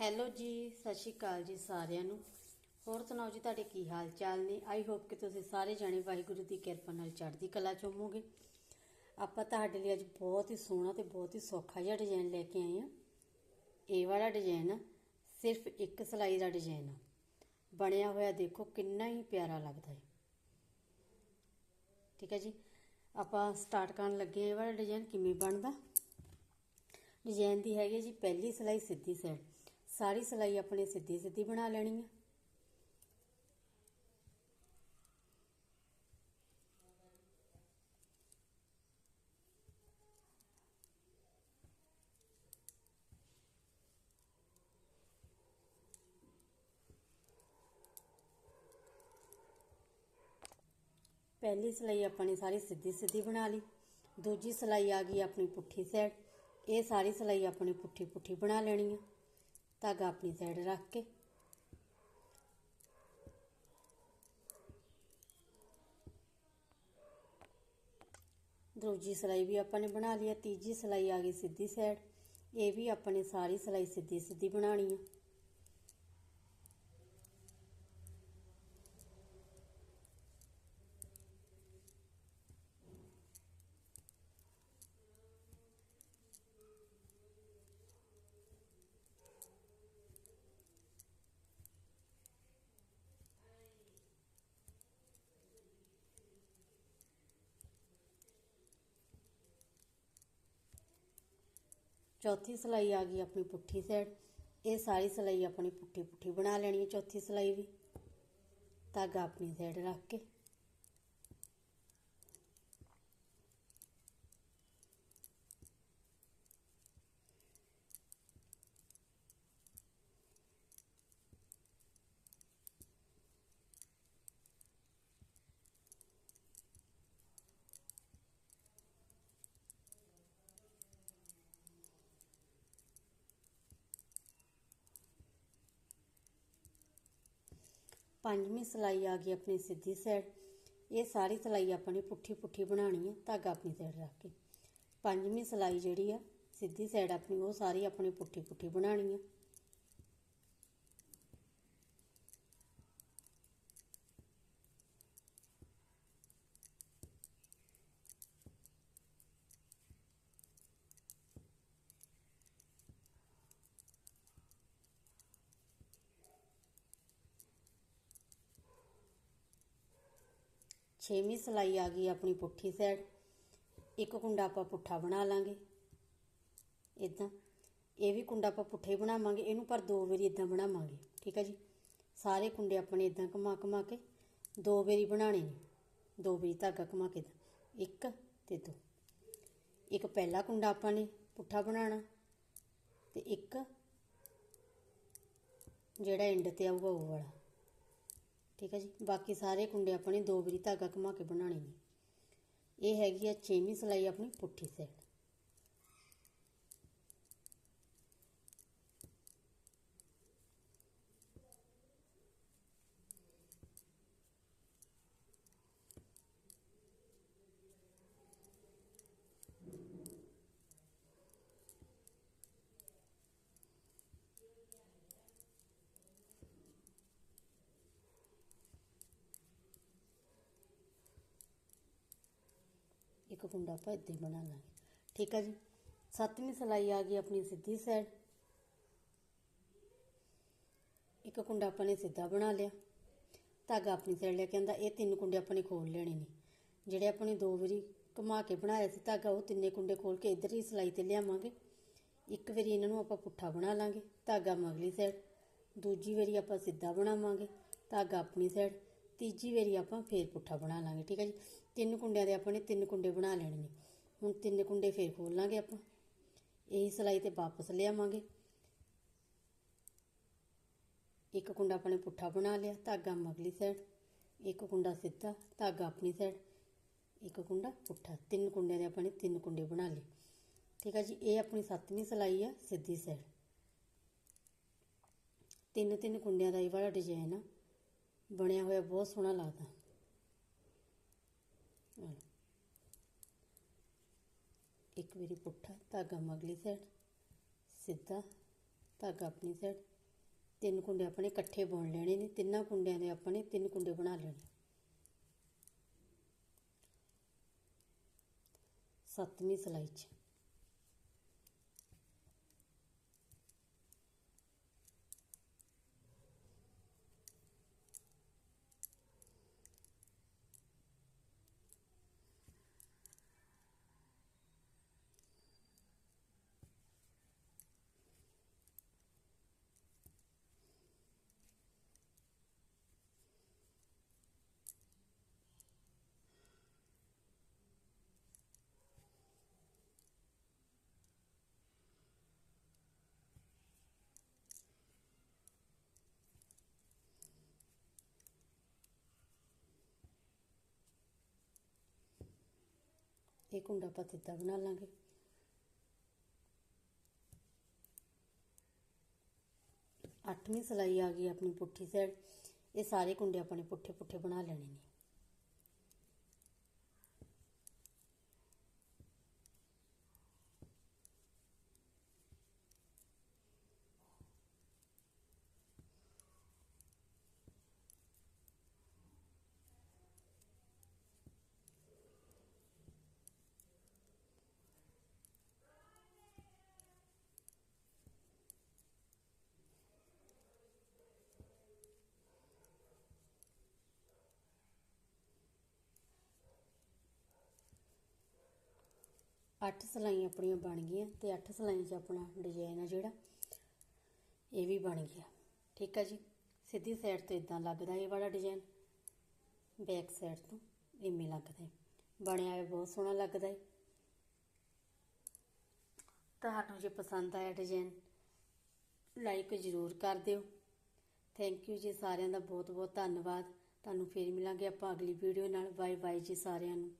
Hello ਜੀ, ਸਤਿ ਸ਼੍ਰੀ ਅਕਾਲ ਜੀ ਸਾਰਿਆਂ ਨੂੰ। ਹੋਰ ਸੁਣਾਓ ਜੀ, ਤੁਹਾਡੇ ਕੀ ਹਾਲ ਚਾਲ ਨੇ? ਆਈ ਹੋਪ ਕਿ ਤੁਸੀਂ ਸਾਰੇ ਜਾਣੇ ਵਾਹਿਗੁਰੂ ਦੀ ਕਿਰਪਾ ਨਾਲ ਚੜ੍ਹਦੀ ਕਲਾ ਚ ਹੋਵੋਗੇ। ਆਪਾਂ ਤੁਹਾਡੇ ਲਈ ਅੱਜ ਬਹੁਤ ਹੀ ਸੋਹਣਾ ਤੇ ਬਹੁਤ ਹੀ ਸੌਖਾ ਜਿਹਾ ਡਿਜ਼ਾਈਨ ਲੈ ਕੇ ਆਏ ਆ ਇਹ ਵਾਲਾ ਡਿਜ਼ਾਈਨ ਸਿਰਫ ਇੱਕ ਸਲਾਈ ਦਾ ਡਿਜ਼ਾਈਨ ਆ। ਬਣਿਆ ਹੋਇਆ ਦੇਖੋ, ਕਿੰਨਾ ਹੀ ਪਿਆਰਾ ਲੱਗਦਾ ਹੈ। ਠੀਕ ਹੈ ਜੀ, ਆਪਾਂ ਸਟਾਰਟ ਕਰਨ ਲੱਗੇ ਇਹ ਵਾਲਾ ਡਿਜ਼ਾਈਨ ਕਿਵੇਂ ਬਣਦਾ? ਡਿਜ਼ਾਈਨ ਦੀ ਹੈਗੀ ਹੈ ਜੀ, ਪਹਿਲੀ ਸਲਾਈ ਸਿੱਧੀ ਸਾਈਡ ਸਾਰੀ ਸਲਾਈ ਆਪਣੀ ਸਿੱਧੀ ਸਿੱਧੀ ਬਣਾ ਲੈਣੀ ਹੈ ਪਹਿਲੀ ਸਲਾਈ ਆਪਾਂ ਨੇ ਸਾਰੀ ਸਿੱਧੀ ਸਿੱਧੀ ਬਣਾ ਲਈ। ਦੂਜੀ ਸਲਾਈ ਆ ਗਈ ਆਪਣੀ ਪੁੱਠੀ ਸਾਈਡ ਇਹ ਸਾਰੀ ਸਲਾਈ ਆਪਣੀ ਪੁੱਠੀ ਪੁੱਠੀ ਬਣਾ ਲੈਣੀ ਹੈ ਧਾਗਾ ਆਪਣੀ ਸਾਈਡ ਰੱਖ ਕੇ। ਦੂਜੀ ਸਲਾਈ ਵੀ ਆਪਾਂ ਨੇ ਬਣਾ ਲਈ ਹੈ ਤੀਜੀ ਸਲਾਈ ਆ ਗਈ ਸਿੱਧੀ ਸਾਈਡ ਇਹ ਵੀ ਆਪਾਂ ਨੇ ਸਾਰੀ ਸਲਾਈ ਸਿੱਧੀ ਸਿੱਧੀ ਬਣਾਣੀ ਹੈ ਚੌਥੀ ਸਲਾਈ ਆ ਗਈ ਆਪਣੀ ਪੁੱਠੀ ਸਾਈਡ ਇਹ ਸਾਰੀ ਸਲਾਈ ਆਪਣੀ ਪੁੱਠੀ ਪੁੱਠੀ ਬਣਾ ਲੈਣੀ ਹੈ ਚੌਥੀ ਸਲਾਈ ਵੀ। ਧਾਗਾ ਆਪਣੀ ਸਾਈਡ ਰੱਖ ਕੇ। ਪੰਜਵੀਂ ਸਲਾਈ ਆ ਗਈ ਆਪਣੀ ਸਿੱਧੀ ਸਾਈਡ ਇਹ ਸਾਰੀ ਸਲਾਈ ਆਪਾਂ ਨੇ ਪੁੱਠੀ ਪੁੱਠੀ ਬਣਾਣੀ ਹੈ ਧਾਗਾ ਆਪਣੀ ਸਾਈਡ ਰੱਖ ਕੇ। ਪੰਜਵੀਂ ਸਲਾਈ ਜਿਹੜੀ ਆ, ਸਿੱਧੀ ਸਾਈਡ ਆਪਣੀ, ਉਹ ਸਾਰੀ ਆਪਣੀ ਪੁੱਠੀ ਪੁੱਠੀ ਬਣਾਣੀ ਹੈ ਛੇਵੀਂ ਸਲਾਈ ਆ ਗਈ ਆਪਣੀ ਪੁੱਠੀ ਸਾਈਡ ਇੱਕ ਕੁੰਡਾ ਆਪਾਂ ਪੁੱਠਾ ਬਣਾ ਲਾਂਗੇ। ਇਦਾਂ ਇਹ ਵੀ ਕੁੰਡਾ ਆਪਾਂ ਪੁੱਠੇ ਬਣਾਵਾਂਗੇ। ਇਹਨੂੰ ਪਰ ਦੋ ਵਾਰੀ ਇਦਾਂ ਬਣਾਵਾਂਗੇ। ਠੀਕ ਹੈ ਜੀ? ਸਾਰੇ ਕੁੰਡੇ ਆਪਣੇ ਇਦਾਂ ਘਮਾ ਘਮਾ ਕੇ ਦੋ ਵਾਰੀ ਬਣਾਣੇ ਨੇ। ਦੋ ਵਾਰੀ ਧਾਗਾ ਘਮਾ ਕੇ ਇੱਕ ਤੇ ਦੋ। ਇੱਕ ਪਹਿਲਾ ਕੁੰਡਾ ਆਪਾਂ ਨੇ ਪੁੱਠਾ ਬਣਾਉਣਾ। ਤੇ ਇੱਕ ਜਿਹੜਾ ਐਂਡ ਤੇ ਆਊਗਾ ਉਹ ਵਾਲਾ। ਠੀਕ ਹੈ ਜੀ। ਬਾਕੀ ਸਾਰੇ ਕੁੰਡੇ ਆਪਣੇ ਦੋ ਵਾਰੀ ਧਾਗਾ ਘੁਮਾ ਕੇ ਬਣਾਉਣੇ ਨੇ। ਇਹ ਹੈਗੀ ਆ ਛੇਵੀਂ ਸਲਾਈ ਆਪਣੀ ਪੁੱਠੀ ਸਾਈਡ ਇੱਕ ਕੁੰਡਾ ਆਪਾਂ ਇੱਦਾਂ ਹੀ ਬਣਾ ਲਾਂਗੇ ਠੀਕ ਆ ਜੀ? ਸੱਤਵੀਂ ਸਲਾਈ ਆ ਗਈ ਆਪਣੀ ਸਿੱਧੀ ਸਾਈਡ ਇੱਕ ਕੁੰਡਾ ਆਪਾਂ ਨੇ ਸਿੱਧਾ ਬਣਾ ਲਿਆ। ਧਾਗਾ ਆਪਣੀ ਸਾਈਡ ਲੈ ਕੇ ਆਂਦਾ, ਇਹ ਤਿੰਨ ਕੁੰਡੇ ਆਪਾਂ ਨੇ ਖੋਲ ਲੈਣੇ ਨੇ। ਜਿਹੜੇ ਆਪਾਂ ਨੇ ਦੋ ਵਾਰੀ ਘੁਮਾ ਕੇ ਬਣਾਇਆ ਸੀ ਧਾਗਾ, ਉਹ ਤਿੰਨੇ ਕੁੰਡੇ ਖੋਲ ਕੇ ਇੱਧਰ ਹੀ ਸਲਾਈ ਤੇ ਲਿਆਵਾਂਗੇ। ਇੱਕ ਵਾਰੀ ਇਹਨਾਂ ਨੂੰ ਆਪਾਂ ਪੁੱਠਾ ਬਣਾ ਲਾਂਗੇ, ਧਾਗਾ ਮਗਲੀ ਸਾਈਡ ਦੂਜੀ ਵਾਰੀ ਆਪਾਂ ਸਿੱਧਾ ਬਣਾਵਾਂਗੇ, ਧਾਗਾ ਆਪਣੀ ਸਾਈਡ ਤੀਜੀ ਵਾਰੀ ਆਪਾਂ ਫੇਰ ਪੁੱਠਾ ਬਣਾ ਲਾਂਗੇ, ਠੀਕ ਹੈ ਜੀ? ਤਿੰਨ ਕੁੰਡਿਆਂ ਦੇ ਆਪਾਂ ਨੇ ਤਿੰਨ ਕੁੰਡੇ ਬਣਾ ਲੈਣੇ ਨੇ। ਹੁਣ ਤਿੰਨ ਕੁੰਡੇ ਫੇਰ ਖੋਲ ਲਾਂਗੇ ਆਪਾਂ। ਇਹੀ ਸਲਾਈ ਤੇ ਵਾਪਸ ਲਿਆਵਾਂਗੇ। ਇੱਕ ਕੁੰਡਾ ਆਪਾਂ ਨੇ ਪੁੱਠਾ ਬਣਾ ਲਿਆ, ਧਾਗਾ ਮਗਲੀ ਸਾਈਡ ਇੱਕ ਕੁੰਡਾ ਸਿੱਧਾ, ਧਾਗਾ ਆਪਣੀ ਸਾਈਡ ਇੱਕ ਕੁੰਡਾ ਪੁੱਠਾ। ਤਿੰਨ ਕੁੰਡਿਆਂ ਦੇ ਆਪਾਂ ਨੇ ਤਿੰਨ ਕੁੰਡੇ ਬਣਾ ਲਏ। ਠੀਕ ਹੈ ਜੀ, ਇਹ ਆਪਣੀ ਸੱਤਵੀਂ ਸਲਾਈ ਆ ਸਿੱਧੀ ਸਾਈਡ ਤਿੰਨ ਤਿੰਨ ਕੁੰਡਿਆਂ ਦਾ ਇਹ ਵਾਲਾ ਡਿਜ਼ਾਈਨ ਆ। ਬਣਿਆ ਹੋਇਆ, ਬਹੁਤ ਸੋਹਣਾ ਲੱਗਦਾ। ਇੱਕ ਵਾਰੀ ਪੁੱਠਾ, ਧਾਗਾ ਮਗਲੀ ਸਾਈਡ ਸਿੱਧਾ, ਧਾਗਾ ਆਪਣੀ ਸਾਈਡ ਤਿੰਨ ਕੁੰਡੇ ਆਪਣੇ ਇਕੱਠੇ ਬੁਣ ਲੈਣੇ ਨੇ, ਤਿੰਨਾਂ ਕੁੰਡਿਆਂ ਦੇ ਆਪਣੇ ਤਿੰਨ ਕੁੰਡੇ ਬਣਾ ਲੈਣੇ। ਸੱਤਵੀਂ ਸਲਾਈ 'ਚ। ਇਹ ਕੁੰਡਾ ਆਪਾਂ ਸਿੱਧਾ ਬਣਾ ਲਾਂਗੇ? ਅੱਠਵੀਂ ਸਲਾਈ ਆ ਗਈ ਆਪਣੀ ਪੁੱਠੀ ਸਾਈਡ ਇਹ ਸਾਰੇ ਕੁੰਡੇ ਆਪਣੇ ਪੁੱਠੇ ਪੁੱਠੇ ਬਣਾ ਲੈਣੇ ਨੇ। ਅੱਠ ਸਲਾਈਆਂ ਆਪਣੀਆਂ ਬਣ ਗਈਆਂ ਤੇ ਅੱਠ ਸਲਾਈਆਂ 'ਚ ਆਪਣਾ ਡਿਜ਼ਾਈਨ ਆ ਜਿਹੜਾ, ਇਹ ਵੀ ਬਣ ਗਿਆ। ਠੀਕ ਆ ਜੀ? ਸਿੱਧੀ ਸਾਈਡ ਤੋਂ ਇਦਾਂ ਲੱਗਦਾ ਇਹ ਵਾਲਾ ਡਿਜ਼ਾਈਨ ਬੈਕ ਸਾਈਡ ਤੋਂ ਇਵੇਂ ਲੱਗਦਾ ਹੈ। ਬਣਿਆ ਇਹ ਬਹੁਤ ਸੋਹਣਾ ਲੱਗਦਾ ਹੈ। ਤੁਹਾਨੂੰ ਜੇ ਪਸੰਦ ਆਇਆ ਡਿਜ਼ਾਈਨ ਲਾਈਕ ਜ਼ਰੂਰ ਕਰ ਦਿਓ। ਥੈਂਕ ਯੂ ਜੀ ਸਾਰਿਆਂ ਦਾ ਬਹੁਤ ਬਹੁਤ ਧੰਨਵਾਦ। ਤੁਹਾਨੂੰ ਫੇਰ ਮਿਲਾਂਗੇ ਆਪਾਂ ਅਗਲੀ ਵੀਡੀਓ ਨਾਲ। ਬਾਏ ਬਾਏ ਜੀ ਸਾਰਿਆਂ ਨੂੰ।